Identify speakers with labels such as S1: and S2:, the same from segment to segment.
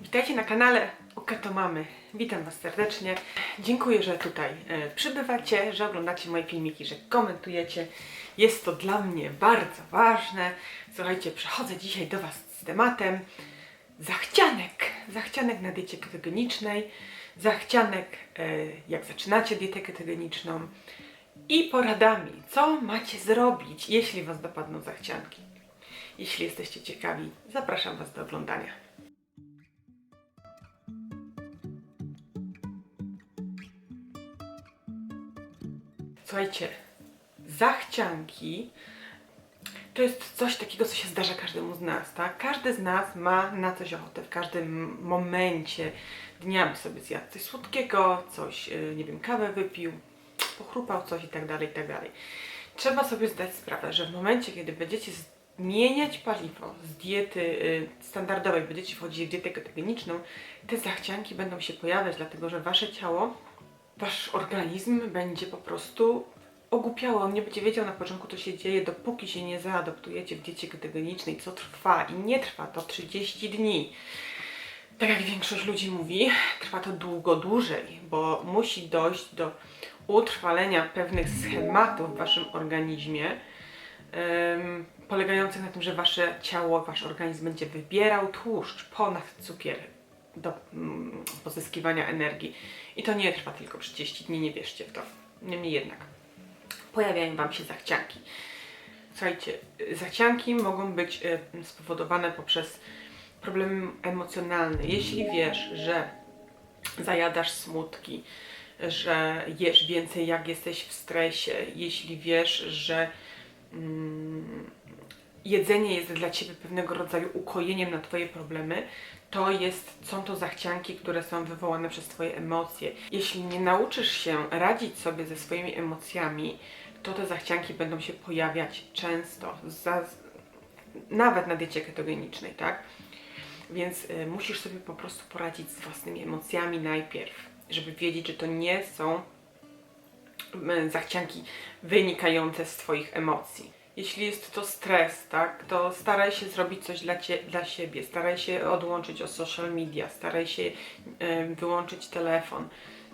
S1: Witajcie na kanale Okato Mamy. Witam Was serdecznie. Dziękuję, że tutaj e, przybywacie, że oglądacie moje filmiki, że komentujecie. Jest to dla mnie bardzo ważne. Słuchajcie, przychodzę dzisiaj do Was z tematem zachcianek. Zachcianek na diecie ketogenicznej. Zachcianek, e, jak zaczynacie dietę ketogeniczną. I poradami, co macie zrobić, jeśli Was dopadną zachcianki. Jeśli jesteście ciekawi, zapraszam Was do oglądania. Słuchajcie, zachcianki to jest coś takiego, co się zdarza każdemu z nas, tak? Każdy z nas ma na coś ochotę, w każdym momencie dnia by sobie zjadł coś słodkiego, coś, yy, nie wiem, kawę wypił, pochrupał coś i tak dalej, i tak dalej. Trzeba sobie zdać sprawę, że w momencie, kiedy będziecie zmieniać paliwo z diety y, standardowej, będziecie wchodzić w dietę ketogeniczną, te zachcianki będą się pojawiać, dlatego że wasze ciało wasz organizm będzie po prostu ogłupiały. On nie będzie wiedział na początku, co się dzieje, dopóki się nie zaadoptujecie w diecie ketogenicznej, co trwa i nie trwa to 30 dni. Tak jak większość ludzi mówi, trwa to długo dłużej, bo musi dojść do utrwalenia pewnych schematów w waszym organizmie, em, polegających na tym, że wasze ciało, wasz organizm będzie wybierał tłuszcz ponad cukier do mm, pozyskiwania energii. I to nie trwa tylko 30 dni, nie wierzcie w to. Niemniej jednak pojawiają Wam się zachcianki. Słuchajcie, zachcianki mogą być y, spowodowane poprzez problemy emocjonalne. Jeśli wiesz, że zajadasz smutki, że jesz więcej jak jesteś w stresie, jeśli wiesz, że mm, jedzenie jest dla Ciebie pewnego rodzaju ukojeniem na Twoje problemy, to jest, są to zachcianki, które są wywołane przez Twoje emocje. Jeśli nie nauczysz się radzić sobie ze swoimi emocjami, to te zachcianki będą się pojawiać często, za, nawet na diecie ketogenicznej, tak? Więc y, musisz sobie po prostu poradzić z własnymi emocjami najpierw, żeby wiedzieć, że to nie są y, zachcianki wynikające z Twoich emocji. Jeśli jest to stres, tak, to staraj się zrobić coś dla, cie, dla siebie, staraj się odłączyć od social media, staraj się y, wyłączyć telefon,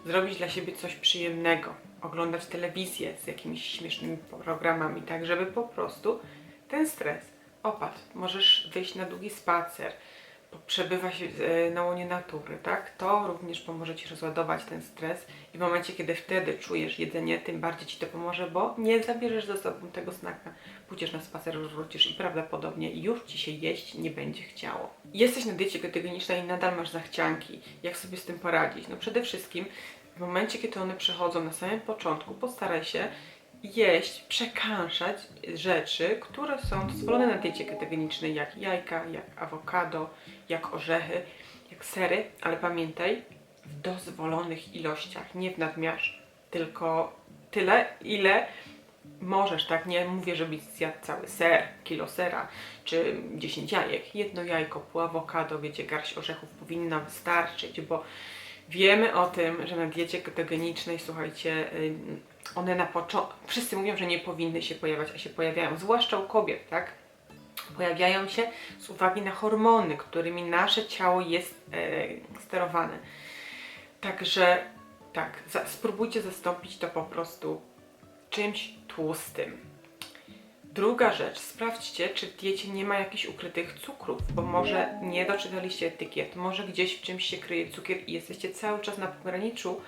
S1: zrobić dla siebie coś przyjemnego, oglądać telewizję z jakimiś śmiesznymi programami, tak, żeby po prostu ten stres opadł. Możesz wyjść na długi spacer, przebywać e, na łonie natury, tak? To również pomoże Ci rozładować ten stres i w momencie, kiedy wtedy czujesz jedzenie, tym bardziej Ci to pomoże, bo nie zabierzesz ze sobą tego snaka, pójdziesz na spacer, wrócisz i prawdopodobnie już Ci się jeść nie będzie chciało. Jesteś na diecie ketogenicznej i nadal masz zachcianki. Jak sobie z tym poradzić? No przede wszystkim w momencie, kiedy one przychodzą na samym początku, postaraj się jeść, przekąszać rzeczy, które są dozwolone na diecie ketogenicznej, jak jajka, jak awokado, jak orzechy, jak sery, ale pamiętaj, w dozwolonych ilościach, nie w nadmiarze, tylko tyle, ile możesz, tak? Nie mówię, żebyś zjadł cały ser, kilo sera, czy 10 jajek. Jedno jajko, pół awokado, wiecie, garść orzechów powinna wystarczyć, bo wiemy o tym, że na diecie ketogenicznej, słuchajcie, y, one na początku, wszyscy mówią, że nie powinny się pojawiać, a się pojawiają, zwłaszcza u kobiet, tak? Pojawiają się z uwagi na hormony, którymi nasze ciało jest e, sterowane. Także tak, za, spróbujcie zastąpić to po prostu czymś tłustym. Druga rzecz, sprawdźcie, czy w diecie nie ma jakichś ukrytych cukrów, bo może nie doczytaliście etykiet, może gdzieś w czymś się kryje cukier i jesteście cały czas na pograniczu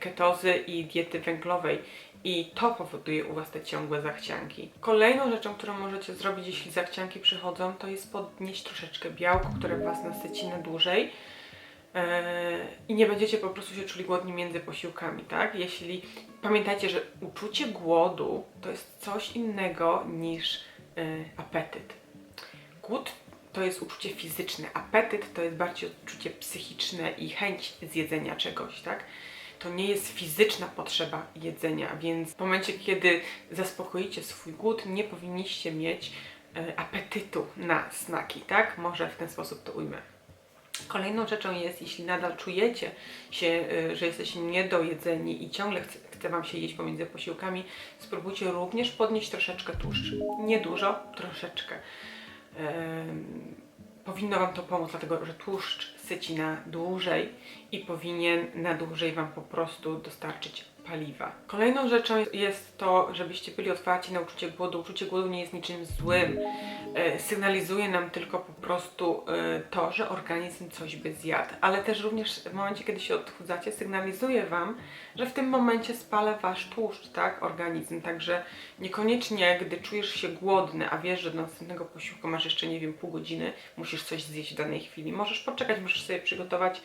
S1: ketozy i diety węglowej. I to powoduje u Was te ciągłe zachcianki. Kolejną rzeczą, którą możecie zrobić, jeśli zachcianki przychodzą, to jest podnieść troszeczkę białko, które Was nasyci na dłużej. Yy, I nie będziecie po prostu się czuli głodni między posiłkami, tak? Jeśli pamiętajcie, że uczucie głodu to jest coś innego niż yy, apetyt. Głód to jest uczucie fizyczne, apetyt to jest bardziej uczucie psychiczne i chęć zjedzenia czegoś, tak? To nie jest fizyczna potrzeba jedzenia, więc w momencie, kiedy zaspokoicie swój głód, nie powinniście mieć e, apetytu na snaki, tak? Może w ten sposób to ujmę. Kolejną rzeczą jest, jeśli nadal czujecie się, e, że jesteście niedojedzeni i ciągle chce, chce Wam się jeść pomiędzy posiłkami, spróbujcie również podnieść troszeczkę tłuszcz. Nie dużo, troszeczkę. Powinno Wam to pomóc, dlatego że tłuszcz syci na dłużej i powinien na dłużej Wam po prostu dostarczyć paliwa. Kolejną rzeczą jest to, żebyście byli otwarci na uczucie głodu. Uczucie głodu nie jest niczym złym. E, Sygnalizuje nam tylko po prostu e, to, że organizm coś by zjadł, ale też również w momencie, kiedy się odchudzacie, sygnalizuje Wam, że w tym momencie spala Wasz tłuszcz, tak, organizm. Także niekoniecznie, gdy czujesz się głodny, a wiesz, że do następnego posiłku masz jeszcze, nie wiem, pół godziny, musisz coś zjeść w danej chwili. Możesz poczekać, możesz sobie przygotować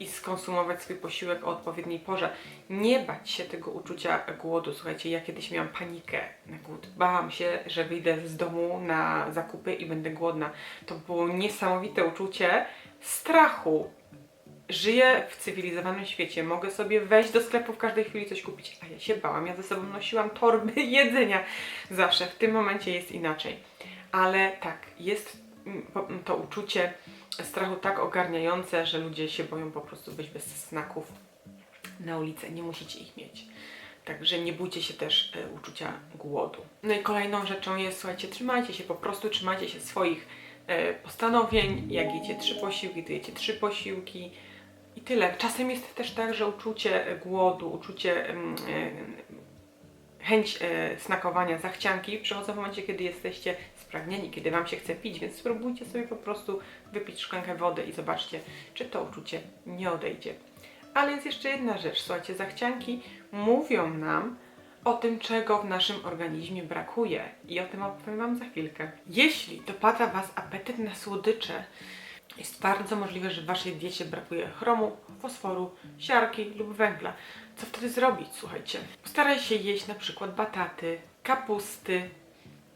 S1: i skonsumować swój posiłek o odpowiedniej porze. Nie bać się tego uczucia głodu. Słuchajcie, ja kiedyś miałam panikę na głód. Bałam się, że wyjdę z domu na zakupy i będę głodna. To było niesamowite uczucie strachu. Żyję w cywilizowanym świecie, mogę sobie wejść do sklepu w każdej chwili coś kupić, a ja się bałam. Ja ze sobą nosiłam torby jedzenia. Zawsze w tym momencie jest inaczej. Ale tak, jest mm, to uczucie strachu tak ogarniające, że ludzie się boją po prostu być bez snaków na ulicę. Nie musicie ich mieć. Także nie bójcie się też e, uczucia głodu. No i kolejną rzeczą jest, słuchajcie, trzymajcie się, po prostu trzymajcie się swoich e, postanowień. Jak jecie trzy posiłki, to jecie trzy posiłki. I tyle. Czasem jest też tak, że uczucie głodu, uczucie e, chęć e, snakowania, zachcianki przychodzą w momencie, kiedy jesteście spragnieni, kiedy Wam się chce pić, więc spróbujcie sobie po prostu wypić szklankę wody i zobaczcie, czy to uczucie nie odejdzie. Ale jest jeszcze jedna rzecz, słuchajcie, zachcianki mówią nam o tym, czego w naszym organizmie brakuje i o tym opowiem Wam za chwilkę. Jeśli dopada Was apetyt na słodycze, jest bardzo możliwe, że w Waszej diecie brakuje chromu, fosforu, siarki lub węgla. Co wtedy zrobić? Słuchajcie, postaraj się jeść na przykład bataty, kapusty,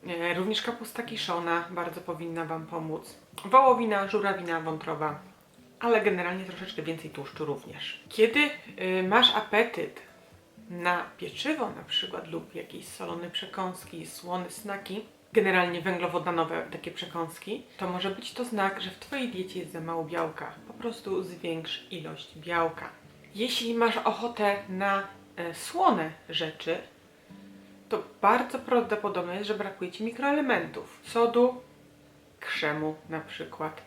S1: e, również kapusta kiszona bardzo powinna Wam pomóc. Wołowina, żurawina, wątroba, ale generalnie troszeczkę więcej tłuszczu również. Kiedy y, masz apetyt na pieczywo na przykład lub jakieś solone przekąski, słone snaki, generalnie węglowodanowe takie przekąski, to może być to znak, że w Twojej diecie jest za mało białka. Po prostu zwiększ ilość białka. Jeśli masz ochotę na e, słone rzeczy, to bardzo prawdopodobne jest, że brakuje Ci mikroelementów. Sodu, krzemu na przykład.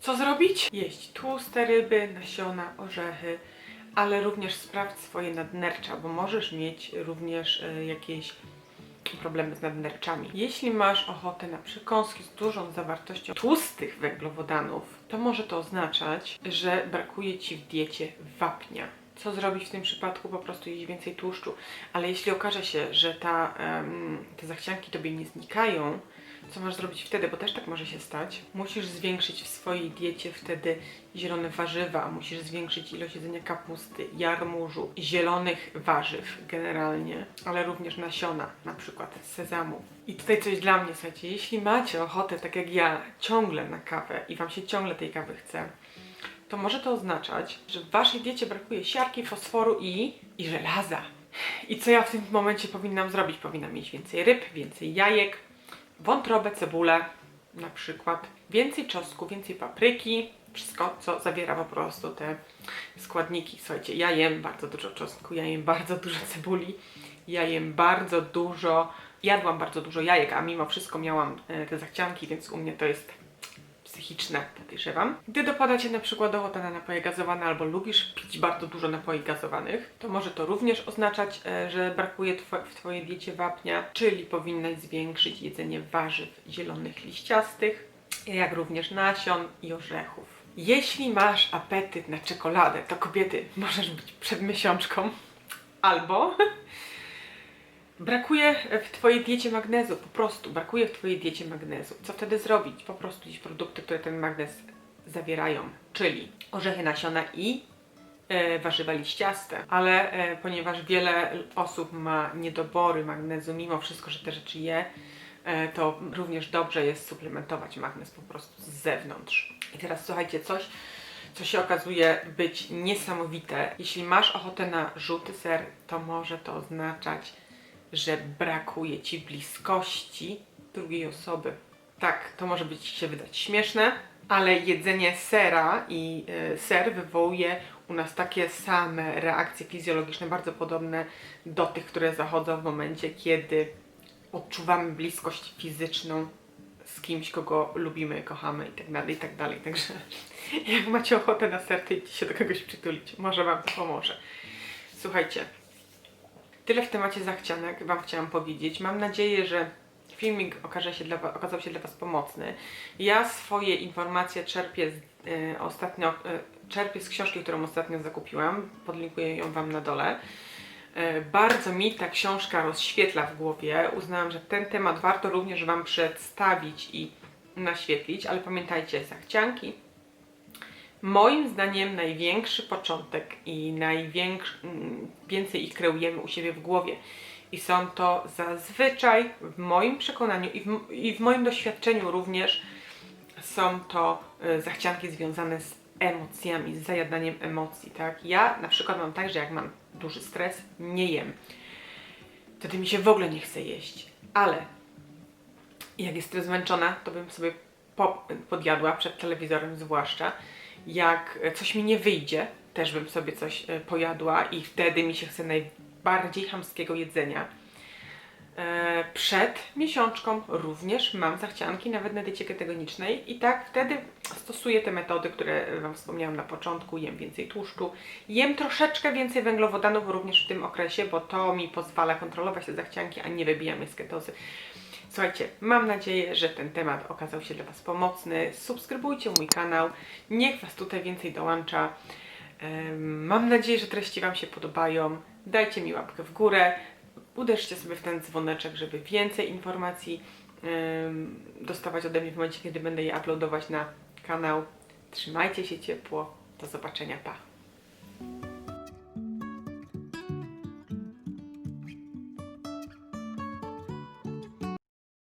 S1: Co zrobić? Jeść tłuste ryby, nasiona, orzechy, ale również sprawdź swoje nadnercza, bo możesz mieć również e, jakieś problemy z nadnerczami. Jeśli masz ochotę na przekąski z dużą zawartością tłustych węglowodanów, to może to oznaczać, że brakuje Ci w diecie wapnia. Co zrobić w tym przypadku? Po prostu jeść więcej tłuszczu. Ale jeśli okaże się, że ta, em, te zachcianki Tobie nie znikają, co masz zrobić wtedy? Bo też tak może się stać. Musisz zwiększyć w swojej diecie wtedy zielone warzywa, musisz zwiększyć ilość jedzenia kapusty, jarmużu, zielonych warzyw generalnie, ale również nasiona, na przykład sezamu. I tutaj coś dla mnie, słuchajcie, jeśli macie ochotę, tak jak ja, ciągle na kawę i Wam się ciągle tej kawy chce, to może to oznaczać, że w Waszej diecie brakuje siarki, fosforu i, i żelaza. I co ja w tym momencie powinnam zrobić? Powinnam mieć więcej ryb, więcej jajek, wątrobę, cebulę na przykład, więcej czosnku, więcej papryki, wszystko co zawiera po prostu te składniki. Słuchajcie, ja jem bardzo dużo czosnku, ja jem bardzo dużo cebuli, ja jem bardzo dużo, jadłam bardzo dużo jajek, a mimo wszystko miałam e, te zachcianki, więc u mnie to jest psychiczne, podejrzewam. Gdy dopada Cię na przykład ochota na napoje gazowane albo lubisz pić bardzo dużo napoi gazowanych, to może to również oznaczać, e, że brakuje w Twojej diecie wapnia, czyli powinnaś zwiększyć jedzenie warzyw zielonych liściastych, jak również nasion i orzechów. Jeśli masz apetyt na czekoladę, to kobiety możesz być przed miesiączką albo Brakuje w Twojej diecie magnezu, po prostu brakuje w Twojej diecie magnezu. Co wtedy zrobić? Po prostu jeść produkty, które ten magnez zawierają, czyli orzechy, nasiona i e, warzywa liściaste. Ale e, ponieważ wiele osób ma niedobory magnezu, mimo wszystko, że te rzeczy je, e, to również dobrze jest suplementować magnez po prostu z zewnątrz. I teraz słuchajcie, coś, co się okazuje być niesamowite. Jeśli masz ochotę na żółty ser, to może to oznaczać, że brakuje ci bliskości drugiej osoby. Tak, to może być się wydać śmieszne, ale jedzenie sera i y, ser wywołuje u nas takie same reakcje fizjologiczne, bardzo podobne do tych, które zachodzą w momencie, kiedy odczuwamy bliskość fizyczną z kimś, kogo lubimy, kochamy i tak dalej, i tak. Także jak macie ochotę na serce, idźcie się do kogoś przytulić. Może Wam to pomoże. Słuchajcie, tyle w temacie zachcianek Wam chciałam powiedzieć. Mam nadzieję, że filmik okaże się dla, okazał się dla Was pomocny. Ja swoje informacje czerpię z, e, ostatnio, e, czerpię z książki, którą ostatnio zakupiłam. Podlinkuję ją Wam na dole. E, Bardzo mi ta książka rozświetla w głowie. Uznałam, że ten temat warto również Wam przedstawić i naświetlić, ale pamiętajcie, zachcianki. Moim zdaniem największy początek i największy, mm, więcej ich kreujemy u siebie w głowie. I są to zazwyczaj, w moim przekonaniu i w, i w moim doświadczeniu również, są to y, zachcianki związane z emocjami, z zajadaniem emocji, tak? Ja na przykład mam tak, że jak mam duży stres, nie jem. Wtedy mi się w ogóle nie chce jeść. Ale jak jestem zmęczona, to bym sobie po, podjadła przed telewizorem zwłaszcza. Jak coś mi nie wyjdzie, też bym sobie coś e, pojadła i wtedy mi się chce najbardziej chamskiego jedzenia. E, Przed miesiączką również mam zachcianki, nawet na diecie ketogenicznej i tak wtedy stosuję te metody, które Wam wspomniałam na początku, jem więcej tłuszczu, jem troszeczkę więcej węglowodanów również w tym okresie, bo to mi pozwala kontrolować te zachcianki, a nie wybijamy z ketozy. Słuchajcie, mam nadzieję, że ten temat okazał się dla Was pomocny. Subskrybujcie mój kanał, niech Was tutaj więcej dołącza. Mam nadzieję, że treści Wam się podobają. Dajcie mi łapkę w górę, uderzcie sobie w ten dzwoneczek, żeby więcej informacji dostawać ode mnie w momencie, kiedy będę je uploadować na kanał. Trzymajcie się ciepło. Do zobaczenia, pa!